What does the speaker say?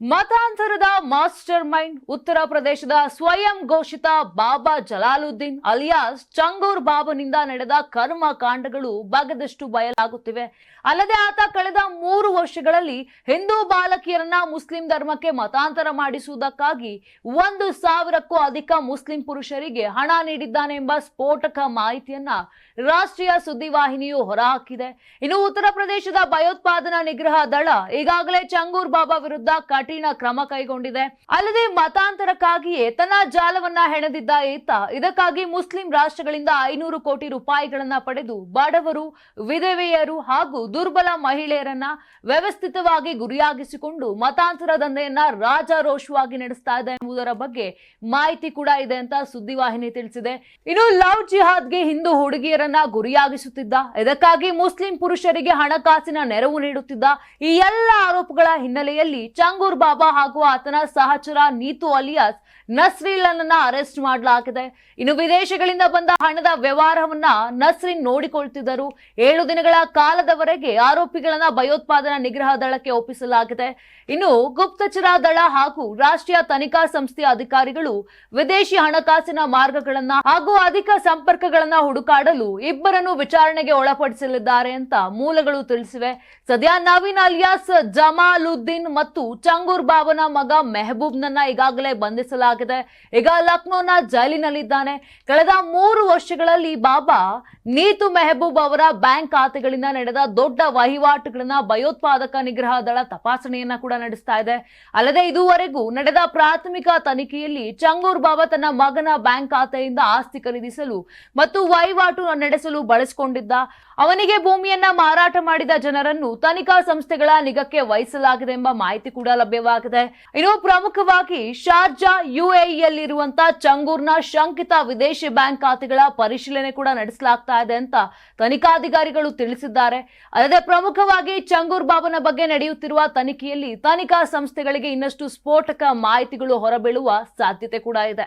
ಮತಾಂತರದ master mind ಉತ್ತರ ಪ್ರದೇಶದ ಸ್ವಯಂ ಘೋಷಿತ ಬಾಬಾ ಜಲಾಲುದ್ದೀನ್ ಅಲಿಯಾಸ್ ಚಂಗೂರ್ ಬಾಬನಿಂದ ನಡೆದ ಕರ್ಮ ಕಾಂಡಗಳು ಬಗೆದಷ್ಟು ಬಯಲಾಗುತ್ತಿವೆ. ಅಲ್ಲದೆ ಆತ ಕಳೆದ ವರ್ಷಗಳಲ್ಲಿ ಹಿಂದೂ ಬಾಲಕಿಯರನ್ನ ಮುಸ್ಲಿಂ ಧರ್ಮಕ್ಕೆ ಮತಾಂತರ ಮಾಡಿಸುವುದಕ್ಕಾಗಿ ಒಂದು ಸಾವಿರಕ್ಕೂ ಅಧಿಕ ಮುಸ್ಲಿಂ ಪುರುಷರಿಗೆ ಹಣ ನೀಡಿದ್ದಾನೆ ಎಂಬ ಸ್ಫೋಟಕ ಮಾಹಿತಿಯನ್ನ ರಾಷ್ಟ್ರೀಯ ಸುದ್ದಿವಾಹಿನಿಯು ಹೊರಹಾಕಿದೆ. ಇನ್ನು ಉತ್ತರ ಪ್ರದೇಶದ ಭಯೋತ್ಪಾದನಾ ನಿಗ್ರಹ ದಳ ಈಗಾಗಲೇ ಚಂಗೂರ್ ಬಾಬಾ ವಿರುದ್ಧ ಕಠಿಣ ಕ್ರಮ ಕೈಗೊಂಡಿದೆ. ಅಲ್ಲದೆ ಮತಾಂತರಕ್ಕಾಗಿಯೇ ತನ್ನ ಜಾಲವನ್ನ ಹೆಣೆದಿದ್ದ ಈತ, ಇದಕ್ಕಾಗಿ ಮುಸ್ಲಿಂ ರಾಷ್ಟ್ರಗಳಿಂದ ಐನೂರು ಕೋಟಿ ರೂಪಾಯಿಗಳನ್ನ ಪಡೆದು ಬಡವರು, ವಿಧವೆಯರು ಹಾಗೂ ದುರ್ಬಲ ಮಹಿಳೆಯರನ್ನ ವ್ಯವಸ್ಥಿತವಾಗಿ ಗುರಿಯಾಗಿಸಿಕೊಂಡು ಮತಾಂತರ ದಂಧೆಯನ್ನ ರಾಜಾರೋಷವಾಗಿ ನಡೆಸ್ತಾ ಇದೆ ಎಂಬುದರ ಬಗ್ಗೆ ಮಾಹಿತಿ ಕೂಡ ಇದೆ ಅಂತ ಸುದ್ದಿವಾಹಿನಿ ತಿಳಿಸಿದೆ. ಇನ್ನು ಲವ್ ಜಿಹಾದ್ಗೆ ಹಿಂದೂ ಹುಡುಗಿಯರನ್ನ ಗುರಿಯಾಗಿಸುತ್ತಿದ್ದ, ಇದಕ್ಕಾಗಿ ಮುಸ್ಲಿಂ ಪುರುಷರಿಗೆ ಹಣಕಾಸಿನ ನೆರವು ನೀಡುತ್ತಿದ್ದ ಈ ಎಲ್ಲ ಆರೋಪಗಳ ಹಿನ್ನೆಲೆಯಲ್ಲಿ ಚಂಗೂರ್ ಬಾಬಾ ಹಾಗೂ ಆತನ ಸಹಚರ ನೀತು ಅಲಿಯಾಸ್ ನಸ್ರೀಲನ್ನ ಅರೆಸ್ಟ್ ಮಾಡಲಾಗಿದೆ. ಇನ್ನು ವಿದೇಶಗಳಿಂದ ಬಂದ ಹಣದ ವ್ಯವಹಾರವನ್ನ ನಸ್ರಿನ್ ನೋಡಿಕೊಳ್ತಿದ್ದರು. ಏಳು ದಿನಗಳ ಕಾಲದವರೆಗೆ ಆರೋಪಿಗಳನ್ನ ಭಯೋತ್ಪಾದನಾ ನಿಗ್ರಹ ದಳಕ್ಕೆ ಒಪ್ಪಿಸಲಾಗಿದೆ. ಇನ್ನು ಗುಪ್ತಚರ ದಳ ಹಾಗೂ ರಾಷ್ಟ್ರೀಯ ತನಿಖಾ ಸಂಸ್ಥೆಯ ಅಧಿಕಾರಿಗಳು ವಿದೇಶಿ ಹಣಕಾಸಿನ ಮಾರ್ಗಗಳನ್ನ ಹಾಗೂ ಅಧಿಕ ಸಂಪರ್ಕಗಳನ್ನ ಹುಡುಕಾಡಲು ಇಬ್ಬರನ್ನು ವಿಚಾರಣೆಗೆ ಒಳಪಡಿಸಲಿದ್ದಾರೆ ಅಂತ ಮೂಲಗಳು ತಿಳಿಸಿವೆ. ಸದ್ಯ ನವೀನ್ ಅಲಿಯಾಸ್ ಜಮಾಲುದ್ದೀನ್ ಮತ್ತು ಚಂಗೂರ್ ಬಾಬನ ಮಗ ಮೆಹಬೂಬ್ನನ್ನ ಈಗಾಗಲೇ ಬಂಧಿಸಲಾಗಿದೆ. ಈಗ ಲಕ್ನೋನ ಜೈಲಿನಲ್ಲಿದ್ದಾನೆ. ಕಳೆದ ಮೂರು ವರ್ಷಗಳಲ್ಲಿ ಬಾಬಾ ನೀತು ಮೆಹಬೂಬ್ ಅವರ ಬ್ಯಾಂಕ್ ಖಾತೆಗಳಿಂದ ನಡೆದ ದೊಡ್ಡ ವಹಿವಾಟುಗಳನ್ನ ಭಯೋತ್ಪಾದಕ ನಿಗ್ರಹ ದಳ ತಪಾಸಣೆಯನ್ನ ಕೂಡ ನಡೆಸ್ತಾ ಇದೆ. ಅಲ್ಲದೆ ಇದುವರೆಗೂ ನಡೆದ ಪ್ರಾಥಮಿಕ ತನಿಖೆಯಲ್ಲಿ ಚಂಗೂರ್ ಬಾಬಾ ತನ್ನ ಮಗನ ಬ್ಯಾಂಕ್ ಖಾತೆಯಿಂದ ಆಸ್ತಿ ಖರೀದಿಸಲು ಮತ್ತು ವಹಿವಾಟು ನಡೆಸಲು ಬಳಸಿಕೊಂಡಿದ್ದ. ಅವನಿಗೆ ಭೂಮಿಯನ್ನ ಮಾರಾಟ ಮಾಡಿದ ಜನರನ್ನು ತನಿಖಾ ಸಂಸ್ಥೆಗಳ ನಿಗಕ್ಕೆ ವಹಿಸಲಾಗಿದೆ ಎಂಬ ಮಾಹಿತಿ ಕೂಡ ಲಭ್ಯವಾಗಿದೆ. ಇನ್ನು ಪ್ರಮುಖವಾಗಿ ಶಾರ್ಜಾ ಯುಎಇಯಲ್ಲಿರುವಂತಹ ಚಂಗೂರ್ನ ಶಂಕಿತ ವಿದೇಶಿ ಬ್ಯಾಂಕ್ ಖಾತೆಗಳ ಪರಿಶೀಲನೆ ಕೂಡ ನಡೆಸಲಾಗ್ತಾ ಇದೆ ಅಂತ ತನಿಖಾಧಿಕಾರಿಗಳು ತಿಳಿಸಿದ್ದಾರೆ. ಅಲ್ಲದೆ ಪ್ರಮುಖವಾಗಿ ಚಂಗೂರ್ ಬಾಬನ ಬಗ್ಗೆ ನಡೆಯುತ್ತಿರುವ ತನಿಖೆಯಲ್ಲಿ ತನಿಖಾ ಸಂಸ್ಥೆಗಳಿಗೆ ಇನ್ನಷ್ಟು ಸ್ಫೋಟಕ ಮಾಹಿತಿಗಳು ಹೊರಬೀಳುವ ಸಾಧ್ಯತೆ ಕೂಡ ಇದೆ.